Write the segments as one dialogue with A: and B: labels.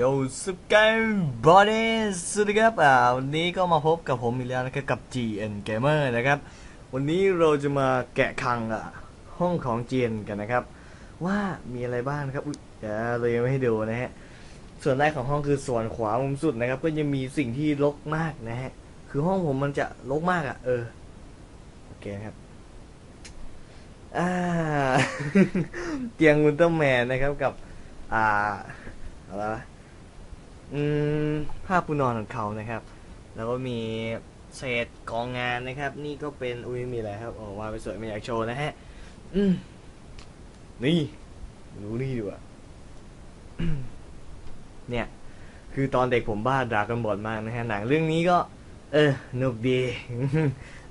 A: โยสกายบอดี้สวัสดีครับอ่าวันนี้ก็มาพบกับผมอีกแล้วนะครับกับ GN Gamer นะครับ วันนี้เราจะมาแกะคังอะห้องของ GN กันนะครับ ว่ามีอะไรบ้างนะครับอุ๊ยเดี๋ยวเรายังไม่ให้ดูนะฮะส่วนแรกของห้องคือส่วนขวามุมสุดนะครับ ก็จะมีสิ่งที่รกมากนะฮะคือห้องผมมันจะรกมากอะ เออโอเคครับอ่าเตียงอุลตร้าแมนนะครับกับ อ่าอะไรวะ อืมผ้าปูนอนของเขานะครับ แล้วก็มีเศษกองงานนะครับ นี่ก็เป็นอุ้ยมีอะไรครับโอ้วาไปสวยไม่อยากโชว์นะฮะอืมนี่ดูนี่ดีกว่าเนี่ย คือตอนเด็กผมบ้าดรากันบอดมากนะฮะหนังเรื่องนี้ก็ เออนุกดี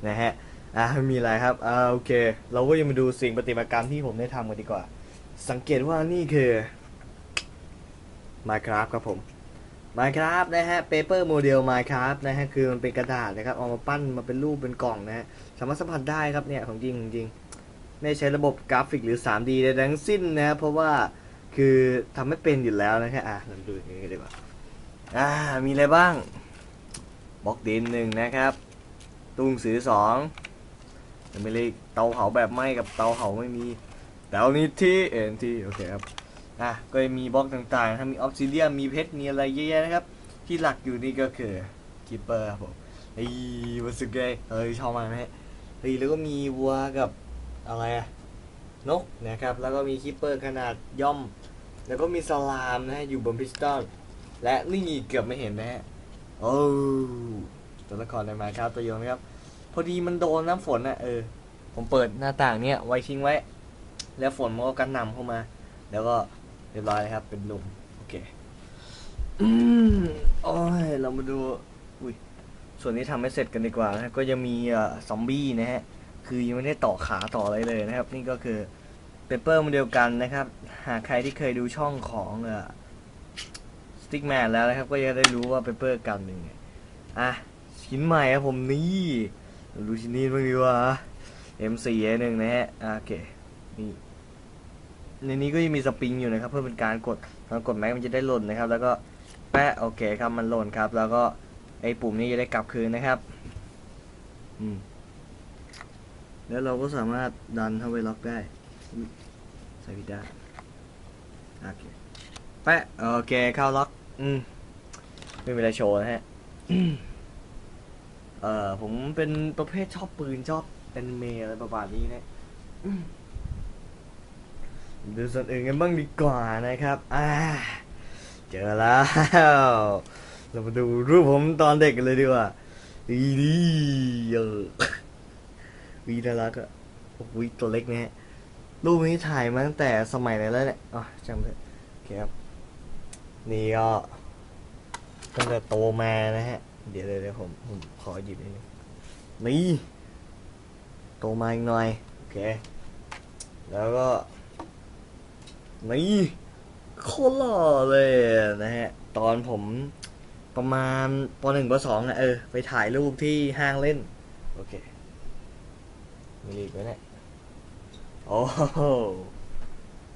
A: นะฮะอ่ามีอะไรครับอ่าโอเค เราก็ยังมาดูสิ่งปฏิบัติการมที่ผมได้ทำกันดีกว่า สังเกตว่านี่คือ Minecraft ครับผม Minecraft นะฮะ Paper Model Minecraft นะฮะ คือมันเป็นกระดาษนะครับ เอามาปั้นมาเป็นรูปเป็นกล่องนะฮะ สามารถสัมผัสได้ครับเนี่ย ของจริงของจริงไม่ใช้ระบบกราฟิกหรือ 3D ใดทั้งสิ้นนะเพราะว่าคือทำไม่เป็นอยู่แล้วนะฮะอะเราดูอย่างนี้ดีกว่าอ่า มีอะไรบ้างบล็อกดินหนึ่งนะครับ ตุ้งสือสองยังไม่เลยเตาเผาแบบไหม้กับเตาเผาไม่มีเตานี้ที่เอ็นที่โอเคครับ อะก็จะมีบล็อกต่างๆนะครับมีออฟซิเดียมมีเพชรมีอะไรเยอะแยะนะครับ ที่หลักอยู่นี่ก็คือคิปเปอร์ครับผมไอ้วัสุเกะเฮ้ยชอบมากนะฮะเฮ้ยแล้วก็มีวัวกับอะไรอะนกนะครับ แล้วก็มีคิปเปอร์ขนาดย่อม แล้วก็มีสลามนะฮะอยู่บนพิสตอลและนี่เกือบไม่เห็นนะฮะโอ้ตัวละครในมาครับตัวยงนะครับ พอดีมันโดนน้ำฝนนะเออ ผมเปิดหน้าต่างเนี่ยไว้ทิ้งไว้ แล้วฝนมันก็กระหน่ำเข้ามา แล้วก็ รียบร้อยเลยครับ เป็นลมโอเคอืมโอ้ยเรามาดูอุ้ยส่วนนี้ทำให้เสร็จกันดีกว่านะก็ยังมีซอมบี้นะฮะคือยังไม่ได้ต่อขาต่ออะไรเลยนะครับ นี่ก็คือเปเปอร์โมเดลกันนะครับ หากใครที่เคยดูช่องของเอ่อสติ๊กแมนแล้วนะครับ ก็จะได้รู้ว่าเปเปอร์กันเป็นไงอะชิ้นใหม่ครับผมนี่เราดูชิ้นนี้บ้างดีกว่า M4 หนึ่งนะฮะโอเคนี่ ในนี้ก็ยังมีสปริงอยู่นะครับ เพื่อเป็นการกดตอนกดแม็กมันจะได้หล่นนะครับ แล้วก็แปะโอเคครับมันหล่นครับ แล้วก็ไอ้ปุ่มนี้จะได้กลับคืนนะครับ อืมแล้วเราก็สามารถดันเข้าไปล็อกได้ใส่ผิดได้านโอเคแปะโอเคเข้าล็อก อืมไม่มีอะไรโชว์นะฮะเออผมเป็นประเภทชอบปืนชอบแอนิเมะอะไรประมาณนี้นะ ดูส่วนอื่นกันบ้างดีกว่านะครับอ่าเจอแล้ว เรามาดูรูปผมตอนเด็กกันเลยดีกว่าดีดีเยอะวีน่ารักอะโอ้โหตัวเล็กนะฮะรูปนี้ถ่ายมาตั้งแต่สมัยไหนแล้วเนี่ยอ๋อจำได้โอเคครับ นี่ก็ตั้งแต่โตมานะฮะ เดี๋ยวเดี๋ยวเดี๋ยวผมผมขอหยิบนิดนึงนี่ โตมาอีกหน่อย โอเค แล้วก็ นี่โคตรหล่อเลยนะฮะ ตอนผมประมาณปหนึ่งปสองอะเออ ไปถ่ายรูปที่ห้างเล่น โอเค มีอีกไหมเนี่ยโอ้โห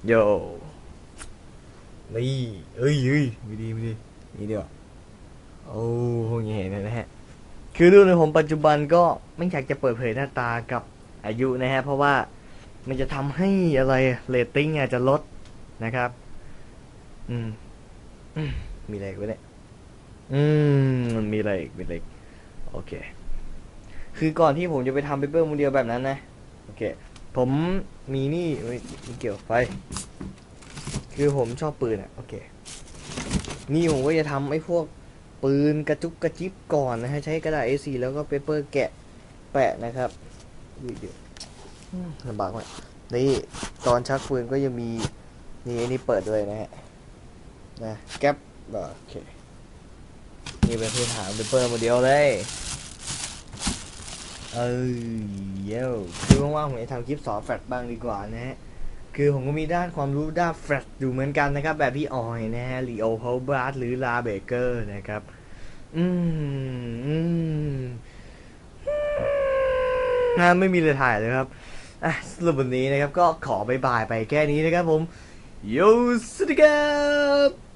A: โยนี่เอ้ยเอ้ยม่ดีม่ดีนี่เดียวโอ้พวกนี้เห็นนะฮะ คือดูในผมปัจจุบันก็ไม่อยากจะเปิดเผยหน้าตากับอายุนะฮะ เพราะว่ามันจะทำให้อะไรเรตติ้งอาจจะลด นะครับ อืม มีอะไรอีกวะเนี่ยอืมมันมีอะไรอีกมีอะไรอีกโอเค คือก่อนที่ผมจะไปทำเปเปอร์โมเดลแบบนั้นนะ โอเค ผมมีนี่เฮ้ยไม่เกี่ยวไฟ คือผมชอบปืนอะโอเค นี่ผมก็จะทำไอ้พวกปืนกระจุกกระจิบก่อนนะฮะ ใช้กระดาษ A4 แล้วก็เปเปอร์แกะแปะนะครับอุ้ยเดียวลำบากมากนี่ตอนชักปืนก็ยังมี นี่นนี้เปิดด้วยนะฮะนะแก๊ปโอเคนี่เป็นพื้นฐานเปเปอร์โมเดลเลยเออเย้คือว่างๆผมจะทำคลิปสอนแฟลชบ้างดีกว่านะฮะคือผมก็มีด้านความรู้ด้านแฟลชอยู่เหมือนกันนะครับ แบบพี่ออยนะฮะลีโอเฮลบรัสหรือลาเบเกอร์นะครับ อืมอืมนะไม่มีเลยถ่ายเลยครับอะสรับวันนี้นะครับ ก็ขอบายบายไปแค่นี้นะครับผม โยสวัสดีครับ